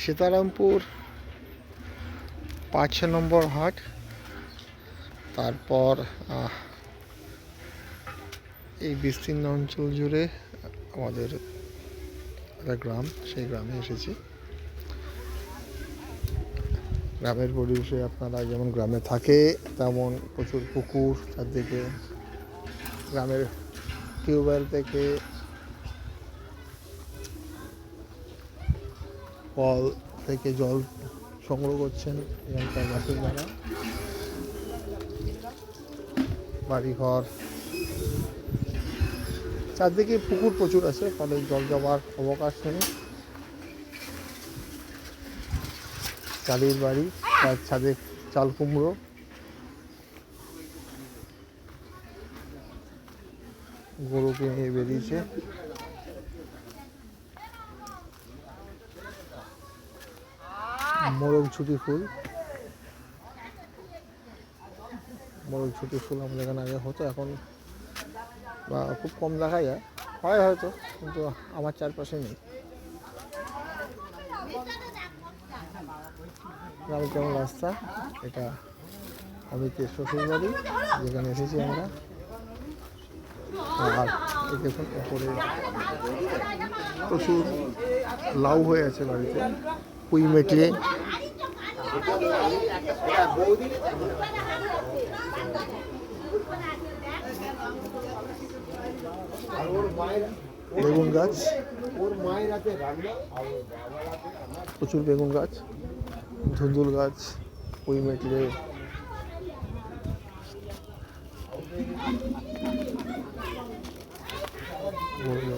সীতারামপুর, পাঁচ নম্বর হাট। তারপর এই বিস্তীর্ণ অঞ্চল জুড়ে আমাদের একটা গ্রাম, সেই গ্রামে এসেছি। গ্রামের পরিবেশে আপনারা যেমন গ্রামে থাকে, তেমন প্রচুর পুকুর চারদিকে। গ্রামের টিউবওয়েল থেকে কল থেকে জল সংগ্রহ করছেন এখানকার বাসিন্দারা। বাড়িঘর। চারদিকে পুকুর প্রচুর আছে, ফলে জল জমার অবকাশ নেই। চালির বাড়ি, তার ছাদে চাল কুমড়ো। গরুকে নিয়ে বেরিয়েছে। মোরগ ছুটি ফুল। মোরগ ছুটি ফুল আমাদের এখানে আগে হতো, এখন বা খুব কম দেখা যায়। হয় হয়তো, কিন্তু আমার চারপাশে নেই। গ্রামের কেমন রাস্তা, এটা অমিতের শ্বশুর বাড়ি যেখানে এসেছি আমরা। আর দেখুন, ওপরে প্রচুর লাউ হয়ে আছে বাড়িতে। পুঁই মেটে বেগুন গাছ। প্রচুর বেগুন গাছ। ধুন্দুল গাছ পুঁই মেটলে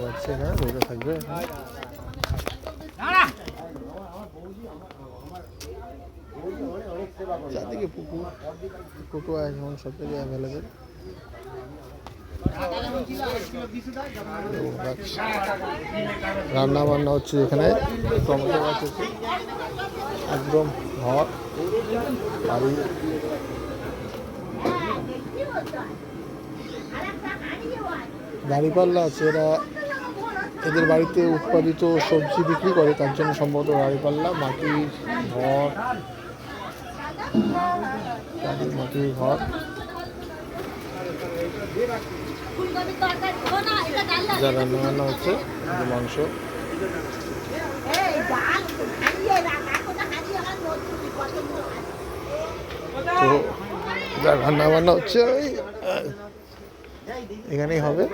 যাচ্ছে হ্যাঁ গরু থাকবে। চারদিকে পুকুর, টোটো এখন সব জায়গায় অ্যাভেলেবেল রান্না বান্না হচ্ছে এখানে, টমেটো গাছ আছে একদম ঘর বাড়ি। দাঁড়িপাল্লা আছে, এরা এদের বাড়িতে উৎপাদিত সবজি বিক্রি করে, তার জন্য সম্ভবত দাঁড়িপাল্লা মাটির ঘর মাটির ঘর। যা রান্না বান্না হচ্ছে মাংস। তো যা রান্না বান্না হচ্ছে, ওই এখানেই হবে।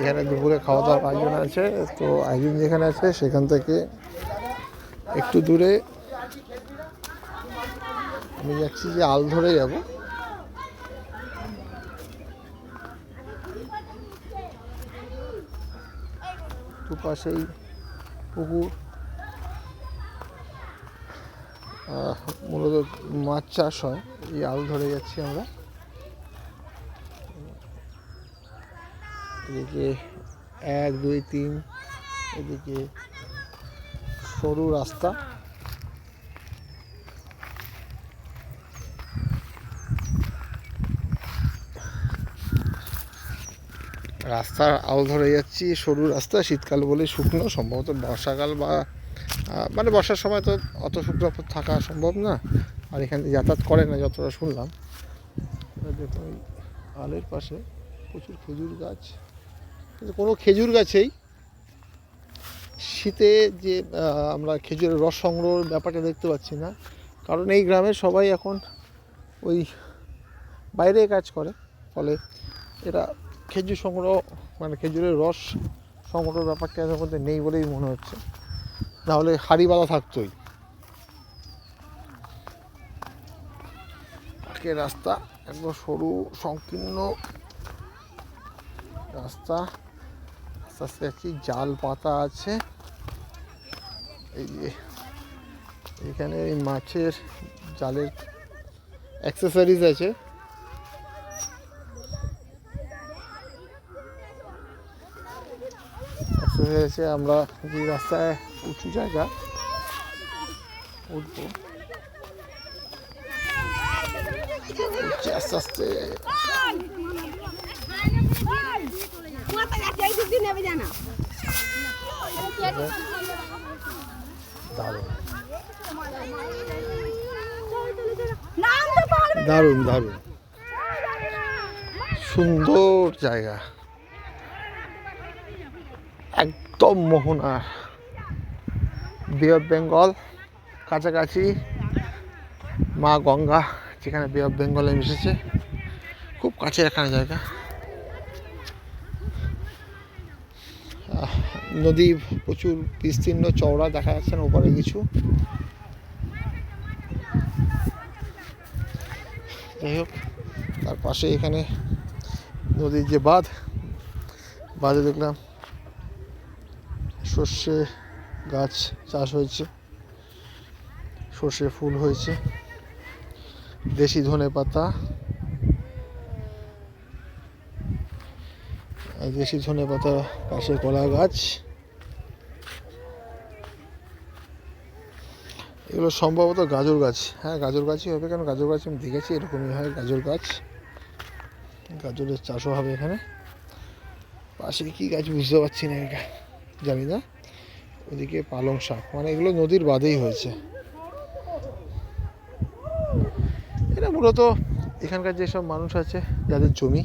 এখানে দুপুরে খাওয়া দাওয়ার আয়োজন আছে। তো আয়োজন যেখানে আছে, সেখান থেকে একটু দূরে আমি যাচ্ছি যে আল ধরে যাব। দুপাশেই পুকুর। মূলত মাছ চাষ হয়। এই আল ধরে যাচ্ছি আমরা। এদিকে এক, দুই, তিন, এদিকে সরু রাস্তা। রাস্তার আল ধরে যাচ্ছি, সরু রাস্তা, শীতকাল বলে শুকনো, সম্ভবত বর্ষাকাল বা মানে বর্ষার সময় তো অত শুকনো থাকা সম্ভব না, আর এখানে যাতায়াত করে না যতটা শুনলাম। দেখুন আলের পাশে প্রচুর খেজুর গাছ। কিন্তু কোনো খেজুর গাছেই শীতে যে আমরা খেজুরের রস সংগ্রহের ব্যাপারটা দেখতে পাচ্ছি না। কারণ এই গ্রামে সবাই এখন ওই বাইরে কাজ করে, ফলে এরা খেজুর সংগ্রহ মানে খেজুরের রস সংগ্রহের ব্যাপারটা এদের মধ্যে নেই বলেই মনে হচ্ছে। নাহলে হাড়িবালা থাকতোই। আজকে রাস্তা, একদম সরু, সংকীর্ণ রাস্তা। আস্তে আস্তে যাচ্ছি জাল পাতা আছে। এই যে, এখানে এই মাছের জালের অ্যাক্সেসরিজ আছে। আছে, আমরা যে রাস্তায় উঁচু জায়গা উঠবো। আস্তে আস্তে দারুণ দারুণ। সুন্দর জায়গা। একদম মোহনার। বে অফ বেঙ্গল কাছাকাছি মা গঙ্গা, যেখানে বে অফ বেঙ্গলে মিশেছে। খুব কাছে এখানে জায়গা। নদী, প্রচুর বিস্তীর্ণ চওড়া দেখা যাচ্ছে না, ওপারে কিছু। যাই হোক, তার পাশে এখানে নদীর যে বাঁধ, বাঁধে দেখলাম সর্ষে গাছ চাষ হয়েছে, সর্ষে ফুল হয়েছে, দেশি ধনে পাতা দেশি ধনে পাতা পাশে কলা গাছ। এগুলো সম্ভবত গাজর গাছ। হ্যাঁ গাজর গাছই হবে কারণ গাজর গাছ আমি দেখেছি, এরকমই হয় গাজর গাছ। গাজরের চাষও হবে এখানে। পাশে কি গাছ বুঝতে পারছি না এটা জানি না। ওদিকে পালং শাক মানে এগুলো নদীর বাদেই হয়েছে। এটা মূলত এখানকার যেসব মানুষ আছে, যাদের জমি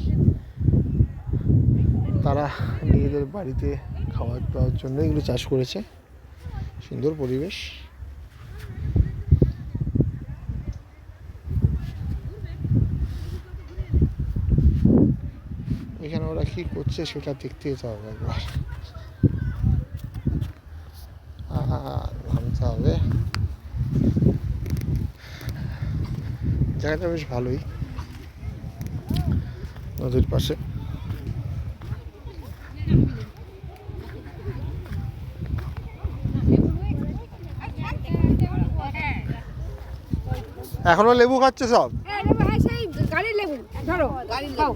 তারা নিজেদের বাড়িতে খাওয়ার দাওয়ার জন্য এগুলো চাষ করেছে। সুন্দর পরিবেশ। এখানে ওরা কি করছে সেটা দেখতে যেতে হবে একবার নামতে হবে। জায়গাটা বেশ ভালোই। নদীর পাশে। এখনও লেবু খাচ্ছে সব।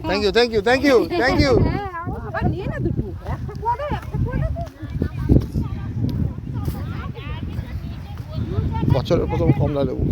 Thank you you thank you thank you বছরের প্রথম কমলা লেবু